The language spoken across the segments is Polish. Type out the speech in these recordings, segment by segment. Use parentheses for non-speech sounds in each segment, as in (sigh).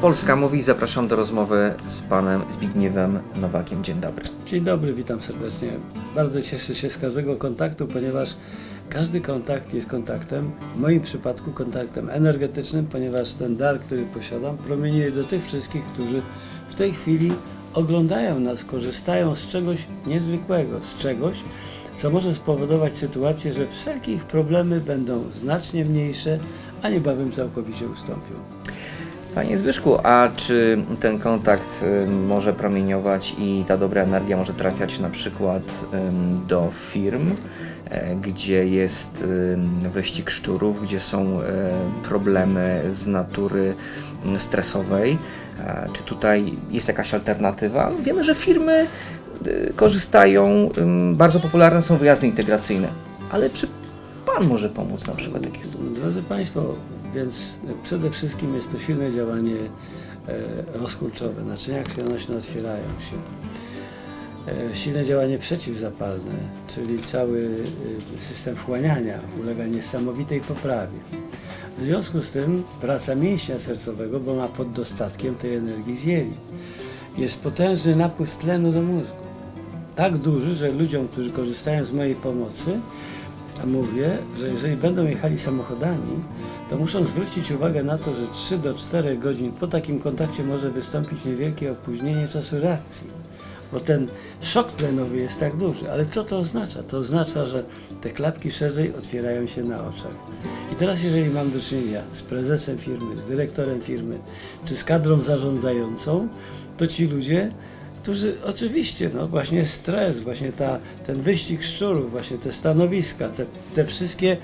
Polska mówi. Zapraszam do rozmowy z panem Zbigniewem Nowakiem. Dzień dobry. Dzień dobry, witam serdecznie. Bardzo cieszę się z każdego kontaktu, ponieważ każdy kontakt jest kontaktem, w moim przypadku kontaktem energetycznym, ponieważ ten dar, który posiadam, promieniuje do tych wszystkich, którzy w tej chwili oglądają nas, korzystają z czegoś niezwykłego, z czegoś, co może spowodować sytuację, że wszelkie ich problemy będą znacznie mniejsze, a niebawem całkowicie ustąpią. Panie Zbyszku, a czy ten kontakt y, może promieniować i ta dobra energia może trafiać na przykład do firm, e, gdzie jest wyścig szczurów, gdzie są e, problemy z natury mm, stresowej? Czy tutaj jest jakaś alternatywa? Wiemy, że firmy y, korzystają, bardzo popularne są wyjazdy integracyjne, ale czy Pan może pomóc na przykład takich sytuacjach? Drodzy Państwo, więc przede wszystkim jest to silne działanie e, rozkurczowe. Naczynia krwionośne otwierają się. E, silne działanie przeciwzapalne, czyli cały e, system wchłaniania ulega niesamowitej poprawie. W związku z tym praca mięśnia sercowego, bo ma pod dostatkiem tej energii z jelit. Jest potężny napływ tlenu do mózgu. Tak duży, że ludziom, którzy korzystają z mojej pomocy, mówię, że jeżeli będą jechali samochodami, to muszą zwrócić uwagę na to, że 3 do 4 godzin po takim kontakcie może wystąpić niewielkie opóźnienie czasu reakcji, bo ten szok tlenowy jest tak duży. Ale co to oznacza? To oznacza, że te klapki szerzej otwierają się na oczach. I teraz, jeżeli mam do czynienia z prezesem firmy, z dyrektorem firmy, czy z kadrą zarządzającą, to ci ludzie którzy oczywiście, no właśnie stres, właśnie ta, ten wyścig szczurów, właśnie te stanowiska, te, te wszystkie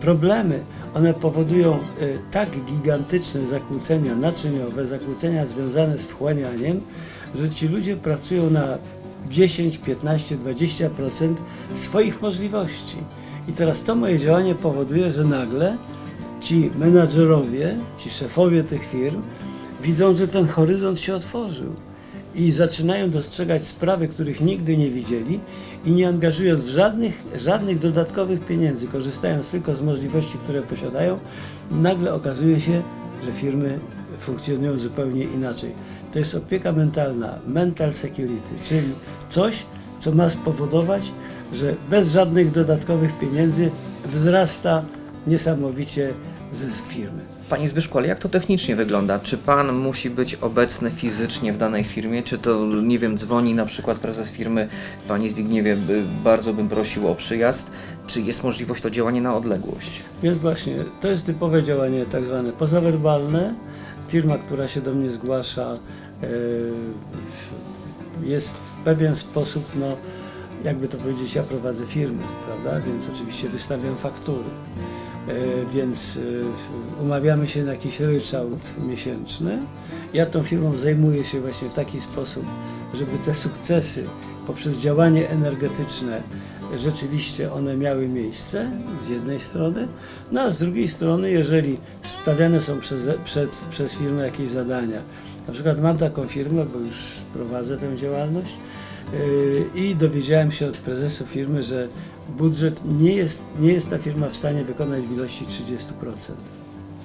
problemy, one powodują y, tak gigantyczne zakłócenia naczyniowe, zakłócenia związane z wchłanianiem, że ci ludzie pracują na 10, 15, 20% swoich możliwości. I teraz to moje działanie powoduje, że nagle ci menadżerowie, ci szefowie tych firm widzą, że ten horyzont się otworzył i zaczynają dostrzegać sprawy, których nigdy nie widzieli i nie angażując żadnych, żadnych dodatkowych pieniędzy, korzystając tylko z możliwości, które posiadają, nagle okazuje się, że firmy funkcjonują zupełnie inaczej. To jest opieka mentalna, mental security, czyli coś, co ma spowodować, że bez żadnych dodatkowych pieniędzy wzrasta niesamowicie zysk firmy. Panie Zbyszku, ale jak to technicznie wygląda? Czy pan musi być obecny fizycznie w danej firmie? Czy to, nie wiem, dzwoni na przykład prezes firmy, panie Zbigniewie, bardzo bym prosił o przyjazd? Czy jest możliwość to działanie na odległość? Więc właśnie, to jest typowe działanie tak zwane pozawerbalne. Firma, która się do mnie zgłasza, e, jest w pewien sposób, no, jakby to powiedzieć, ja prowadzę firmę, prawda? Więc oczywiście wystawiam faktury. E, Więc e, umawiamy się na jakiś ryczałt miesięczny. Ja tą firmą zajmuję się właśnie w taki sposób, żeby te sukcesy poprzez działanie energetyczne rzeczywiście one miały miejsce z jednej strony, no a z drugiej strony, jeżeli stawiane są przez, przed, przez firmę jakieś zadania, na przykład mam taką firmę, bo już prowadzę tę działalność i dowiedziałem się od prezesu firmy, że budżet nie jest, nie jest ta firma w stanie wykonać w ilości 30%.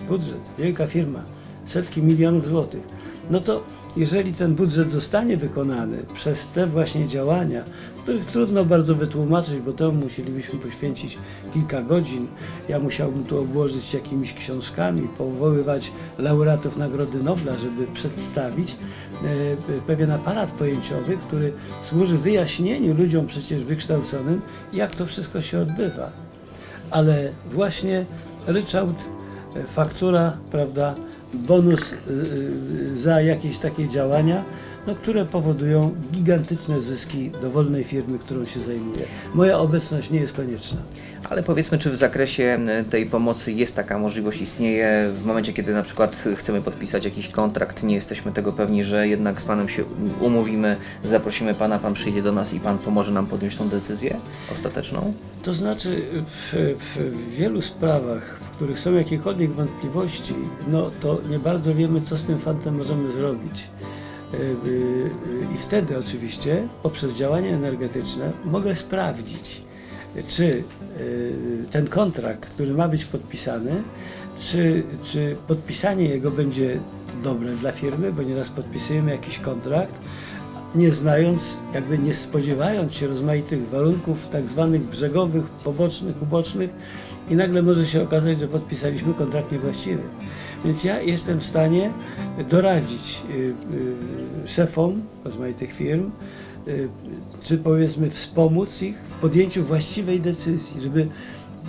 Budżet, wielka firma, setki milionów złotych. No to jeżeli ten budżet zostanie wykonany przez te właśnie działania, których trudno bardzo wytłumaczyć, bo temu musielibyśmy poświęcić kilka godzin, ja musiałbym to obłożyć jakimiś książkami, powoływać laureatów Nagrody Nobla, żeby przedstawić e, pewien aparat pojęciowy, który służy wyjaśnieniu ludziom przecież wykształconym, jak to wszystko się odbywa. Ale właśnie ryczałt, e, faktura, prawda, bonus y, y, za jakieś takie działania, no, które powodują gigantyczne zyski dowolnej firmy, którą się zajmuje. Moja obecność nie jest konieczna. Ale powiedzmy, czy w zakresie e, tej pomocy jest taka możliwość, istnieje w momencie, kiedy na przykład chcemy podpisać jakiś kontrakt, nie jesteśmy tego pewni, że jednak z Panem się umówimy, zaprosimy Pana, Pan przyjdzie do nas i Pan pomoże nam podjąć tą decyzję ostateczną? To znaczy w, w wielu sprawach, w których są jakiekolwiek wątpliwości, no to nie bardzo wiemy, co z tym fantem możemy zrobić. Y, y, I wtedy oczywiście poprzez działanie energetyczne mogę sprawdzić, czy y, ten kontrakt, który ma być podpisany, czy, czy podpisanie jego będzie dobre dla firmy, bo nieraz podpisujemy jakiś kontrakt, nie znając, jakby nie spodziewając się rozmaitych warunków tak zwanych brzegowych, pobocznych, ubocznych i nagle może się okazać, że podpisaliśmy kontrakt niewłaściwy. Więc ja jestem w stanie doradzić y, y, szefom rozmaitych firm, y, czy powiedzmy wspomóc ich w podjęciu właściwej decyzji, żeby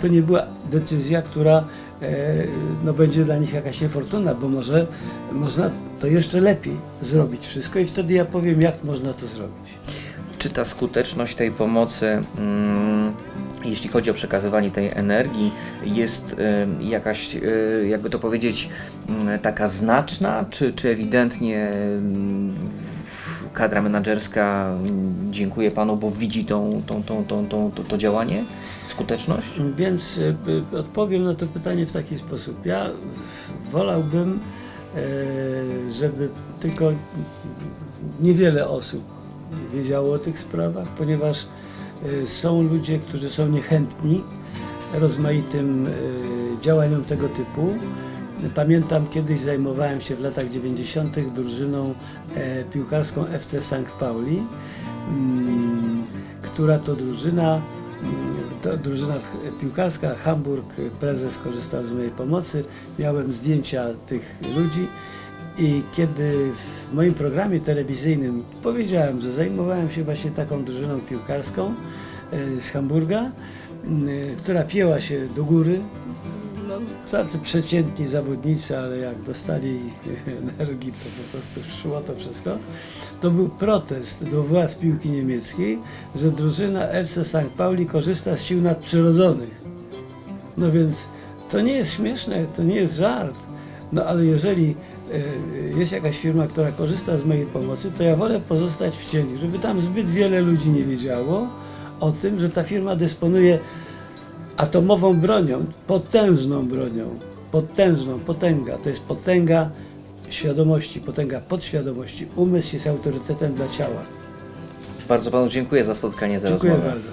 to nie była decyzja, która e, no, będzie dla nich jakaś niefortunna, bo może można to jeszcze lepiej zrobić wszystko i wtedy ja powiem, jak można to zrobić. Czy ta skuteczność tej pomocy, mm, jeśli chodzi o przekazywanie tej energii, jest y, jakaś, y, jakby to powiedzieć, mm, taka znaczna, czy, czy ewidentnie mm, kadra menedżerska dziękuję Panu, bo widzi tą, tą, tą, tą, tą, to, to działanie, skuteczność? Więc p- odpowiem na to pytanie w taki sposób. Ja wolałbym, żeby tylko niewiele osób wiedziało o tych sprawach, ponieważ e, są ludzie, którzy są niechętni rozmaitym e, działaniom tego typu. Pamiętam, kiedyś zajmowałem się w latach 90. drużyną e, piłkarską FC St. Pauli, mm, która to drużyna mm, to drużyna piłkarska, Hamburg, prezes korzystał z mojej pomocy, miałem zdjęcia tych ludzi i kiedy w moim programie telewizyjnym powiedziałem, że zajmowałem się właśnie taką drużyną piłkarską e, z Hamburga, m, która pięła się do góry, no, tacy przeciętni zawodnicy, ale jak dostali (laughs) energii, to po prostu szło to wszystko. To był protest do władz piłki niemieckiej, że drużyna FC St. Pauli korzysta z sił nadprzyrodzonych. No więc to nie jest śmieszne, to nie jest żart. No ale jeżeli e, jest jakaś firma, która korzysta z mojej pomocy, to ja wolę pozostać w cieni, żeby tam zbyt wiele ludzi nie wiedziało o tym, że ta firma dysponuje atomową bronią, potężną bronią, potężną, potęga. To jest potęga świadomości, potęga podświadomości. Umysł jest autorytetem dla ciała. Bardzo Panu dziękuję za spotkanie, za Dziękuję rozmowę. bardzo.